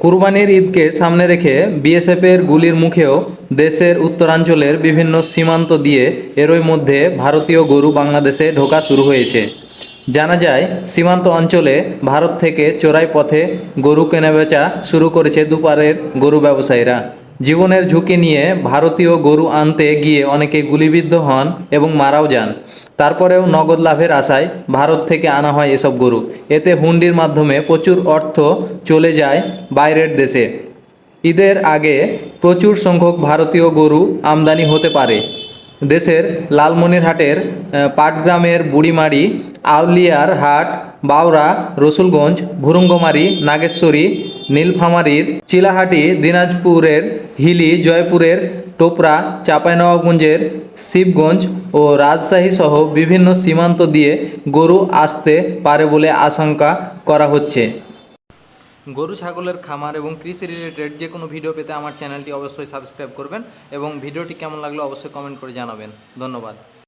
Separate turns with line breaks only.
কুরবানির ঈদকে সামনে রেখে বিএসএফের গুলির মুখেও দেশের উত্তরাঞ্চলের বিভিন্ন সীমান্ত দিয়ে এরই মধ্যে ভারতীয় গরু বাংলাদেশে ঢোকা শুরু হয়েছে। জানা যায়, সীমান্ত অঞ্চলে ভারত থেকে চোরাই পথে গরু কেনাবেচা শুরু করেছে দুপারের গরু ব্যবসায়ীরা। জীবনের ঝুঁকি নিয়ে ভারতীয় গরু আনতে গিয়ে অনেকে গুলিবিদ্ধ হন এবং মারাও যান। তারপরেও নগদ লাভের আশায় ভারত থেকে আনা হয় এসব গরু। এতে হুন্ডির মাধ্যমে প্রচুর অর্থ চলে যায় বাইরের দেশে। ঈদের আগে প্রচুর সংখ্যক ভারতীয় গরু আমদানি হতে পারে। দেশের লালমনিরহাটের পাটগ্রামের বুড়িমারি, আউলিয়ার হাট বাওড়া রসুলগঞ্জ, ভুরুঙ্গমারি, নাগেশ্বরী, নীলফামারীর, চিলাহাটি, দিনাজপুরের, হিলি, জয়পুরের, টোপরা, চাঁপাইনবাবগঞ্জের, শিবগঞ্জ ও রাজশাহী সহ বিভিন্ন সীমান্ত দিয়ে গরু আসতে পারে বলে আশঙ্কা করা হচ্ছে। গরু, ছাগলের খামার এবং কৃষি রিলেটেড যে কোনো ভিডিও পেতে আমার চ্যানেলটি অবশ্যই সাবস্ক্রাইব করবেন এবং ভিডিওটি কেমন লাগল অবশ্যই কমেন্ট করে জানাবেন। ধন্যবাদ।